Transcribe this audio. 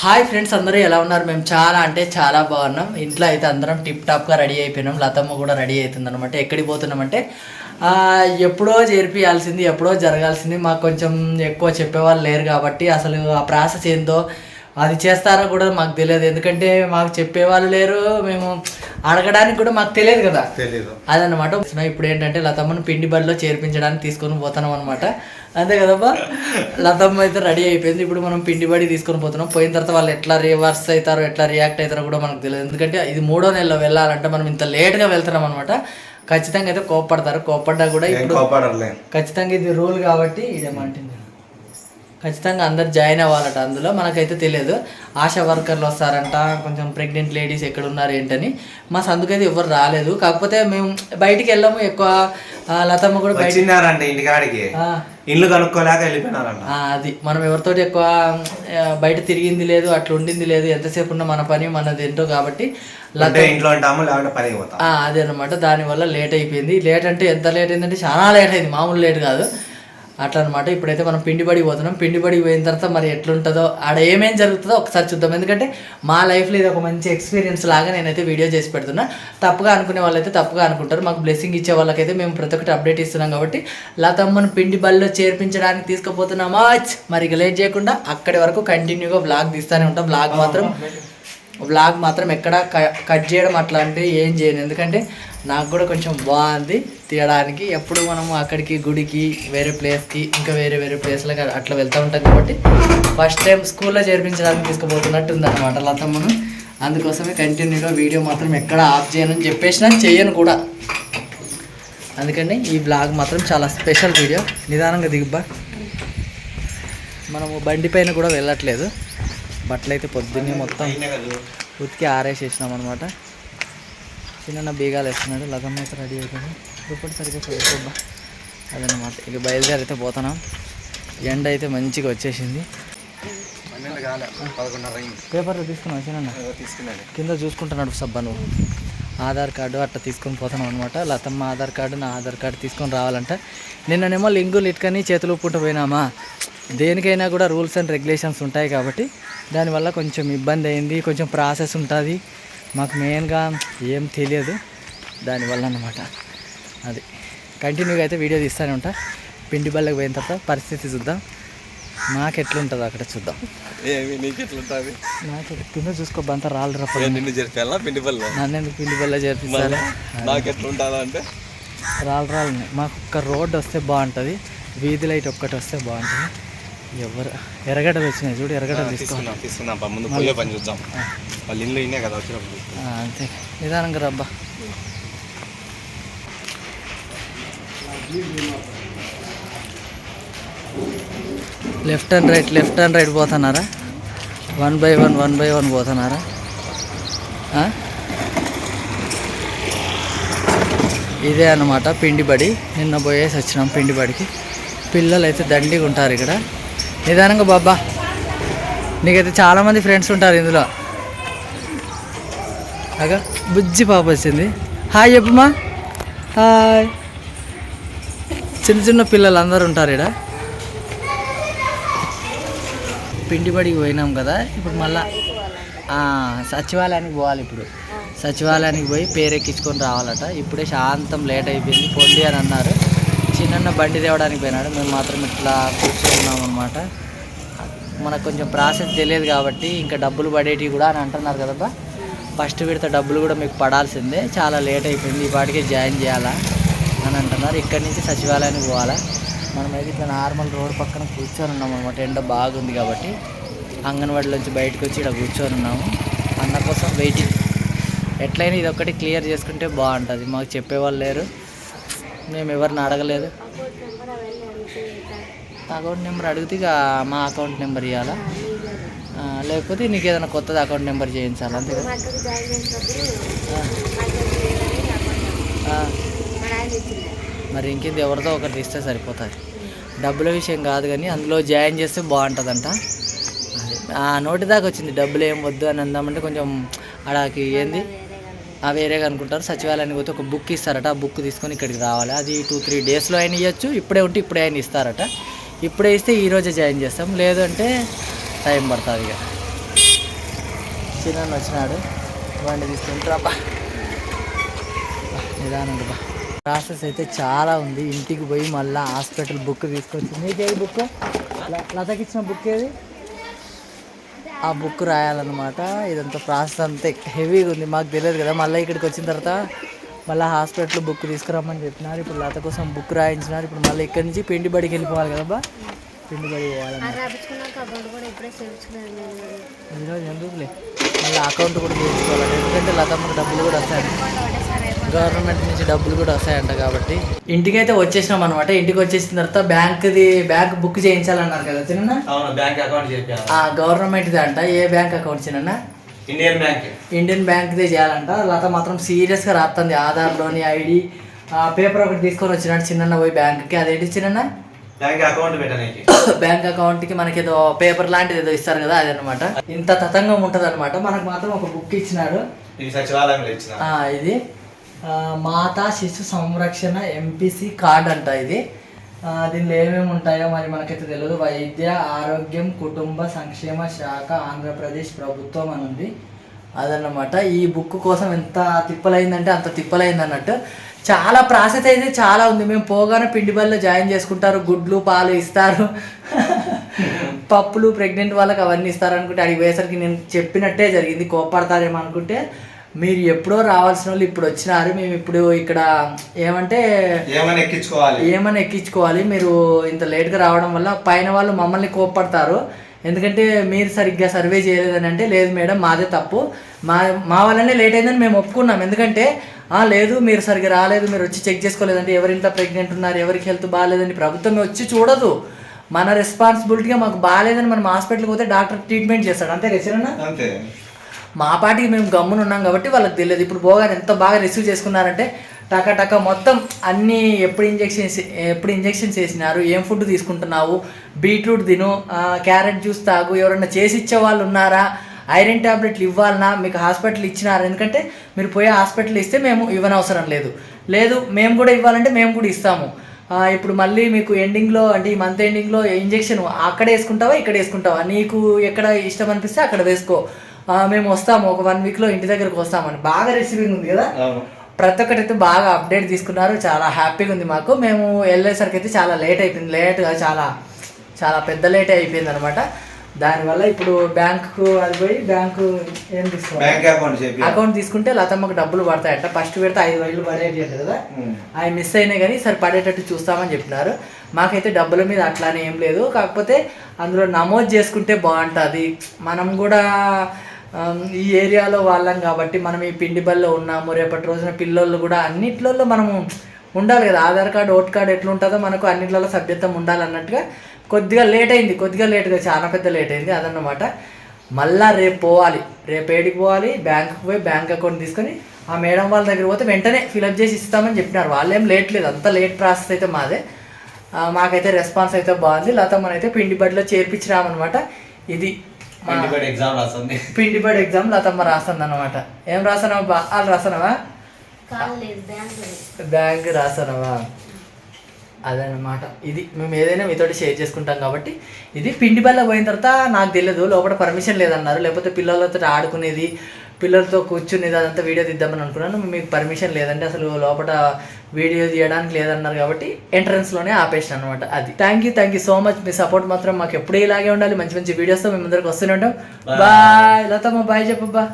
Hi friends అందరూ ఎలా ఉన్నారు? మేము చాలా అంటే చాలా బాగున్నాం. ఇంట్లో అయితే అందరం టిప్ టాప్గా రెడీ అయిపోయినాం. లతమ్మ కూడా రెడీ అవుతుంది అనమాట ఎక్కడికి పోతున్నామంటే ఎప్పుడో చేర్పియాల్సింది ఎప్పుడో జరగాల్సింది. మాకు కొంచెం ఎక్కువ చెప్పేవాళ్ళు లేరు కాబట్టి అసలు ఆ ప్రాసెస్ ఏందో అది చేస్తారో కూడా మాకు తెలియదు. ఎందుకంటే మాకు చెప్పేవాళ్ళు లేరు. మేము అడగడానికి కూడా మాకు తెలియదు కదా. తెలీదు అదనమాట ఇప్పుడు ఏంటంటే లతమ్మను పిండి బడిలో చేర్పించడానికి తీసుకొని పోతున్నాం అనమాట అంతే కదబ్బా? లతమ్మ అయితే రెడీ అయిపోయింది. ఇప్పుడు మనం పిండి బడి తీసుకొని పోతున్నాం. పోయిన తర్వాత వాళ్ళు ఎట్లా రివర్స్ అవుతారో ఎట్లా రియాక్ట్ అవుతారో కూడా మనకు తెలియదు. ఎందుకంటే ఇది మూడో నెలలో వెళ్ళాలంటే మనం ఇంత లేట్గా వెళ్తున్నాం అనమాట ఖచ్చితంగా అయితే కోప్పడతారు. కోప్పడ్డా కూడా ఇప్పుడు ఖచ్చితంగా ఇది రూల్ కాబట్టి ఇదేమంటుంది ఖచ్చితంగా అందరు జాయిన్ అవ్వాలట అందులో. మనకైతే తెలియదు. ఆశా వర్కర్లు వస్తారంట. కొంచెం ప్రెగ్నెంట్ లేడీస్ ఎక్కడ ఉన్నారు ఏంటని. మా సందుకైతే ఎవరు రాలేదు. కాకపోతే మేము బయటికి వెళ్ళాము ఎక్కువ. లతమ్మ కూడా బయట వచ్చినారంట ఇంటికాడికి. ఆ, ఇల్లు కనుక్కోలేక వెళ్ళిపోయినారంట. అది. మనం ఎవరితోటి ఎక్కువ బయట తిరిగింది లేదు అట్లా ఉండింది లేదు ఎంతసేపు ఉన్న మన పని మనది ఏంటో కాబట్టి ఇంట్లో ఉంటాము లేకుంటే ఆ, అదే అనమాట దానివల్ల లేట్ అయిపోయింది. లేట్ అంటే ఎంత లేట్ అయిందంటే చాలా లేట్ అయింది. మామూలు లేట్ కాదు. అట్లా అనమాట ఇప్పుడైతే మనం పిండి బడికి పోతున్నాం. పిండి బడికి పోయిన తర్వాత మరి ఎట్లుంటుందో ఆడ ఏమేం జరుగుతుందో ఒకసారి చూద్దాం. ఎందుకంటే మా లైఫ్లో ఇది ఒక మంచి ఎక్స్పీరియన్స్ లాగా నేనైతే వీడియో చేసి పెడుతున్నా. తప్పుగా అనుకునే వాళ్ళైతే తప్పుగా అనుకుంటారు. మాకు బ్లెస్సింగ్ ఇచ్చే వాళ్ళకైతే మేము ప్రతి ఒక్కటి అప్డేట్ ఇస్తున్నాం కాబట్టి లతమ్మను పిండి బడిలో చేర్పించడానికి తీసుకుపోతున్నామా మరి ఇక లేట్ చేయకుండా అక్కడి వరకు కంటిన్యూగా వ్లాగ్ తీస్తూనే ఉంటాం. వ్లాగ్ మాత్రం వ్లాగ్ మాత్రం ఎక్కడ క- కట్ చేయడం అట్లాంటివి ఏం చేయను. ఎందుకంటే నాకు కూడా కొంచెం బాగుంది తీయడానికి ఎప్పుడు మనము అక్కడికి గుడికి వేరే ప్లేస్కి ఇంకా వేరే వేరే ప్లేస్లకి అట్లా వెళ్తూ ఉంటాం కాబట్టి ఫస్ట్ టైం స్కూల్లో చేర్పించడానికి తీసుకుపోతున్నట్టు ఉందన్నమాట లతమ్మను. అందుకోసమే కంటిన్యూగా వీడియో మాత్రం ఎక్కడ ఆఫ్ చేయనని చెప్పేసినా చేయను కూడా. అందుకని ఈ బ్లాగ్ మాత్రం చాలా స్పెషల్ వీడియో నిదానంగా దిగుబ్బా మనము బండి పైన కూడా వెళ్ళట్లేదు. బట్టలు అయితే పొద్దున్నే మొత్తం ఉతికి ఆరేసేసినాం అనమాట చిన్న బీగాలు వేస్తున్నాడు. లగమ్మ అయితే రెడీ అయిపోయింది దుప్పటి సరిగ్గా చదువుకోబ్బా అదనమాట ఇక బయలుదేరి అయితే పోతున్నాం. ఎండ అయితే మంచిగా వచ్చేసింది. పేపర్లో తీసుకున్నావు చిన్న తీసుకున్నాను. కింద చూసుకుంటున్నాడు సబ్బా నువ్వు. ఆధార్ కార్డు అట్లా తీసుకొని పోతున్నాం అనమాట లతమ్మ ఆధార్ కార్డు నా ఆధార్ కార్డు తీసుకొని రావాలంట. నిన్ననేమో లింగులు ఇటుకని చేతులు ఊపుకుంటూ పోయినామా? దేనికైనా కూడా రూల్స్ అండ్ రెగ్యులేషన్స్ ఉంటాయి కాబట్టి దానివల్ల కొంచెం ఇబ్బంది అయింది. కొంచెం ప్రాసెస్ ఉంటుంది. మాకు మెయిన్గా ఏం తెలియదు. దానివల్ల అన్నమాట. అది. కంటిన్యూగా అయితే వీడియో తీస్తూనే ఉంటా. పిండి బల్లకి పోయిన తర్వాత పరిస్థితి చూద్దాం. నాకు ఎట్లుంటుందో అక్కడ చూద్దాం. ఏమి నీకు ఎట్లుంటుంది నాకు కింద చూసుకో బంత రాళ్ళు రప్ప నిన్ను పిండి పళ్ళు నన్ను ఎందుకు పిండి బల్ల నాకు ఎట్లుంటుందా అంటే? రాళ్ళు రాళ్ళు ఉన్నాయి. మాకు ఒక్క రోడ్డు వస్తే బాగుంటుంది. వీధి లైట్ ఒక్కటి వస్తే బాగుంటుంది. ఎవరు? ఎర్రగడ్డలు వచ్చినాయి చూడు ఎర్రగడ్డలు తీసుకో. తీసుకున్నాం తీసుకున్నాం పా, ముందు పోయే పని చూద్దాం. వాళ్ళ ఇల్లు ఇన్నే కదా వచ్చినప్పుడు ఆ, అంతే. నిదానంగా రబ్బా left and right left and right పోతున్నారా? One by one one by one పోతున్నారా? ఇదే అన్నమాట పిండి బడి. నిన్న పోయేసి వచ్చినాం పిండి బడికి. పిల్లలు అయితే దండిగా ఉంటారు ఇక్కడ. నిదానంగా బాబా. నీకైతే చాలామంది ఫ్రెండ్స్ ఉంటారు ఇందులో. అగా బుజ్జి పాప వచ్చింది. హాయ్ చెప్పుమా హాయ్ చిన్న చిన్న పిల్లలు అందరు ఉంటారు ఇక్కడ పిండి బడికి పోయినాం కదా ఇప్పుడు మళ్ళా సచివాలయానికి పోవాలి ఇప్పుడు. సచివాలయానికి పోయి పేరెక్కించుకొని రావాలట. ఇప్పుడే శాంతం లేట్ అయిపోయింది పొండి అని అన్నారు. చిన్న బండి తేవడానికి పోయినాడు. మేము మాత్రం ఇట్లా కూర్చున్నాం అనమాట మనకు కొంచెం ప్రాసెస్ తెలియదు కాబట్టి ఇంకా డబ్బులు పడేటివి కూడా అని అంటున్నారు కదబ్బా ఫస్ట్ విడత డబ్బులు కూడా మీకు పడాల్సిందే. చాలా లేట్ అయిపోయింది. ఈ పాటికే జాయిన్ చేయాలా అని అంటున్నారు. ఇక్కడి నుంచి సచివాలయానికి పోవాలా. మనమైతే ఇట్లా నార్మల్ రోడ్ పక్కన కూర్చొని ఉన్నాం అనమాట ఎండ బాగుంది కాబట్టి అంగన్వాడీలోంచి బయటకు వచ్చి ఇక్కడ కూర్చొని ఉన్నాము. అన్న కోసం వెయిటింగ్ ఎట్లయినా ఇది ఒక్కటి క్లియర్ చేసుకుంటే బాగుంటుంది. మాకు చెప్పేవాళ్ళు లేరు. మేము ఎవరిని అడగలేదు. అకౌంట్ నెంబర్ అడిగితే ఇక మా అకౌంట్ నెంబర్ ఇవ్వాలా లేకపోతే నీకు ఏదైనా కొత్తది అకౌంట్ నెంబర్ చేయించాలి? అంతే మరి ఇంకేంది? ఎవరిదో ఒకటి ఇస్తే సరిపోతుంది. డబ్బుల విషయం కాదు కానీ అందులో జాయిన్ చేస్తే బాగుంటుందంట. ఆ నోటి దాకా వచ్చింది. డబ్బులు ఏం వద్దు అని అందామంటే కొంచెం అడాకి ఏంది? వేరేగా అనుకుంటారు సచివాలయానికి పోతే ఒక బుక్ ఇస్తారట. ఆ బుక్ తీసుకొని ఇక్కడికి రావాలి. అది టూ త్రీ డేస్లో అయినా ఇవ్వచ్చు ఇప్పుడే ఉంటే ఇప్పుడే అయినా ఇస్తారట. ఇప్పుడే ఇస్తే ఈరోజే జాయిన్ చేస్తాం. లేదు అంటే టైం పడుతుంది ఇక. చిన్న వచ్చినాడు. బండి తీసుకుంటారా బా. బా. ప్రాసెస్ అయితే చాలా ఉంది. ఇంటికి పోయి మళ్ళీ హాస్పిటల్ బుక్ తీసుకొచ్చి నీకేది బుక్? లతకి ఇచ్చిన బుక్ ఏది? ఆ బుక్ రాయాలన్నమాట. ఇదంతా ప్రాసెస్ అంతే హెవీగా ఉంది. మాకు తెలియదు కదా. మళ్ళీ ఇక్కడికి వచ్చిన తర్వాత మళ్ళీ హాస్పిటల్ బుక్ తీసుకురమ్మని చెప్పినారు. ఇప్పుడు లత కోసం బుక్ రాయించినారు. ఇప్పుడు మళ్ళీ ఇక్కడి నుంచి పిండి బడికి వెళ్ళిపోవాలి కదా బా పిండి నేను ఈరోజు ఎందుకులే మళ్ళీ అకౌంట్ కూడా చేయించుకోవాలి ఎందుకంటే లతమ్మకు డబ్బులు కూడా వస్తాయి. గవర్నమెంట్ నుంచి డబ్బులు కూడా వస్తాయంట కాబట్టి. ఇంటికైతే వచ్చేసినాం అనమాట ఇంటికి వచ్చేసిన తర్వాత బ్యాంక్ది బ్యాంక్ బుక్ చేయించాలన్నారు కదా చిన్న అవును బ్యాంక్ అకౌంట్ గవర్నమెంట్ది అంట. ఏ బ్యాంక్ అకౌంట్ చిన్న ఇండియన్ బ్యాంక్. ఇండియన్ బ్యాంక్దే చేయాలంట. లత మాత్రం సీరియస్గా రాస్తుంది ఆధార్లోని ఐడి పేపర్ ఒకటి తీసుకొని వచ్చినాడు చిన్న పోయి బ్యాంక్కి. అదేంటి చిన్న బ్యాంక్ అకౌంట్ పెట్టడానికి. బ్యాంక్ అకౌంట్కి మనకి ఏదో పేపర్ లాంటిది ఏదో ఇస్తారు కదా అదనమాట ఇంత తతంగం ఉంటుంది అనమాట మనకు మాత్రం ఒక బుక్ ఇచ్చినాడు. ఇది సచివాలయంలో ఇచ్చిన. ఆ, ఇది. మాతా శిశు సంరక్షణ ఎంపీసీ కార్డ్ అంట ఇది. దీనిలో ఏమేమి ఉంటాయో మరి మనకైతే తెలియదు వైద్య ఆరోగ్యం కుటుంబ సంక్షేమ శాఖ ఆంధ్రప్రదేశ్ ప్రభుత్వం అని ఉంది. అదన్నమాట. ఈ బుక్ కోసం ఎంత తిప్పలైందంటే అంత తిప్పలైంది అన్నట్టు. చాలా ప్రాసెస్ అయితే చాలా ఉంది. మేము పోగానే పిండి బల్లో జాయిన్ చేసుకుంటారు. గుడ్లు పాలు ఇస్తారు. పప్పులు ప్రెగ్నెంట్ వాళ్ళకి అవన్నీ ఇస్తారు అనుకుంటే అడిగి పోయేసరికి నేను చెప్పినట్టే జరిగింది. కోపడతారేమో అనుకుంటే మీరు ఎప్పుడో రావాల్సిన వాళ్ళు ఇప్పుడు వచ్చినారు మేము ఇప్పుడు ఇక్కడ ఏమంటే ఏమైనా ఎక్కించుకోవాలి? ఏమని ఎక్కించుకోవాలి? మీరు ఇంత లేట్గా రావడం వల్ల పైన వాళ్ళు మమ్మల్ని కోప్పడతారు. ఎందుకంటే మీరు సరిగ్గా సర్వే చేయలేదని అంటే లేదు మేడం మాదే తప్పు. మా మా వల్లనే లేట్ అయిందని మేము ఒప్పుకున్నాం. ఎందుకంటే "ఆ, లేదు మీరు సరిగ్గా రాలేదు మీరు వచ్చి చెక్ చేసుకోలేదంటే ఎవరింట్లో ప్రెగ్నెంట్ ఉన్నారు ఎవరికి హెల్త్ బాగాలేదని ప్రభుత్వం వచ్చి చూడదు. మన రెస్పాన్సిబిలిటీగా మాకు బాగాలేదని మనం హాస్పిటల్కి పోతే డాక్టర్ ట్రీట్మెంట్ చేస్తాడు. అంతే చిన్న అంతే. మా పాటికి మేము గమ్మున ఉన్నాం కాబట్టి వాళ్ళకి తెలియదు. ఇప్పుడు పోగానే ఎంత బాగా రిసీవ్ చేసుకున్నారంటే టక టక మొత్తం అన్నీ ఎప్పుడు ఇంజెక్షన్స్ ఎప్పుడు ఇంజెక్షన్స్ వేసినారు ఏం ఫుడ్ తీసుకుంటున్నావు బీట్రూట్ తిను క్యారెట్ జ్యూస్ తాగు ఎవరైనా చేసి ఇచ్చే వాళ్ళు ఉన్నారా ఐరన్ ట్యాబ్లెట్లు ఇవ్వాలన్నా మీకు హాస్పిటల్ ఇచ్చినారు? ఎందుకంటే మీరు పోయే హాస్పిటల్ ఇస్తే మేము ఇవ్వనవసరం లేదు. లేదు మేము కూడా ఇవ్వాలంటే మేము కూడా ఇస్తాము. ఇప్పుడు మళ్ళీ మీకు ఎండింగ్లో అంటే ఈ మంత్ ఎండింగ్లో ఇంజెక్షన్ అక్కడ వేసుకుంటావా ఇక్కడ వేసుకుంటావా? నీకు ఎక్కడ ఇష్టం అనిపిస్తే అక్కడ వేసుకో. మేము వస్తాము ఒక వన్ వీక్లో ఇంటి దగ్గరకు వస్తామని బాగా రిసీవింగ్ ఉంది కదా. ప్రతి ఒక్కటి అయితే బాగా అప్డేట్ తీసుకున్నారు. చాలా హ్యాపీగా ఉంది మాకు. మేము వెళ్ళేసరికి అయితే చాలా లేట్ అయిపోయింది. లేట్గా చాలా చాలా పెద్ద లేట్ అయిపోయింది అనమాట దానివల్ల ఇప్పుడు బ్యాంకు అది పోయి బ్యాంకు ఏం తీసుకోవాలి? అకౌంట్ తీసుకుంటే లతమ్మకు డబ్బులు పడతాయట. ఫస్ట్ పెడితే ఐదు వేలు పడేటి అంట కదా. అవి మిస్ అయినాయి కానీ సరే పడేటట్టు చూస్తామని చెప్పినారు. మాకైతే డబ్బుల మీద అట్లానే ఏం లేదు. కాకపోతే అందులో నమోదు చేసుకుంటే బాగుంటుంది. మనం కూడా ఈ ఏరియాలో వాళ్ళం కాబట్టి మనం ఈ పిండి బల్లో ఉన్నాము రేపటి రోజున పిల్లోళ్ళు కూడా అన్నిట్లలో మనము ఉండాలి కదా. ఆధార్ కార్డు ఓట్ కార్డు ఎట్లుంటుందో మనకు అన్నిట్లలో సభ్యత్వం ఉండాలన్నట్టుగా కొద్దిగా లేట్ అయింది. కొద్దిగా లేట్గా చాలా పెద్ద లేట్ అయింది అదన్నమాట. మళ్ళా రేపు పోవాలి. రేపు ఏడికి పోవాలి? బ్యాంకుకి పోయి బ్యాంక్ అకౌంట్ తీసుకొని ఆ మేడం వాళ్ళ దగ్గర పోతే వెంటనే ఫిలప్ చేసి ఇస్తామని చెప్పినారు. వాళ్ళేం లేట్ లేదు. అంత లేట్ ప్రాసెస్ అయితే మాదే. మాకైతే రెస్పాన్స్ అయితే బాగుంది. లతమ్మని మనైతే పిండి బడిలో చేర్పించినామన్నమాట. ఇది మా ఎగ్జామ్ రాస్తుంది. ఎగ్జామ్ లతమ్మ రాస్తుంది అనమాట ఏం రాసానవా బా వాళ్ళు రాసానవా కాల్ లేదు బ్యాంక్ లేదు బ్యాంక్ రాసానవా అదనమాట ఇది మేము ఏదైనా మీతోటి షేర్ చేసుకుంటాం కాబట్టి ఇది పిండి బల్ల పోయిన తర్వాత నాకు తెలియదు లోపల పర్మిషన్ లేదన్నారు. లేకపోతే పిల్లలతో ఆడుకునేది పిల్లలతో కూర్చునేది అదంతా వీడియో తీద్దామని అనుకున్నాను. మీకు పర్మిషన్ లేదంటే అసలు లోపల వీడియో తీయడానికి లేదన్నారు కాబట్టి ఎంట్రన్స్లోనే ఆపేసిన అనమాట అది. Thank you thank you so much me support మాత్రం మాకు ఎప్పుడూ ఇలాగే ఉండాలి. మంచి మంచి వీడియోస్తో మేము ముందరికి వస్తూనే ఉంటాం. బాయ్ లతమ్మ బాయ్ చెప్పబ్బా.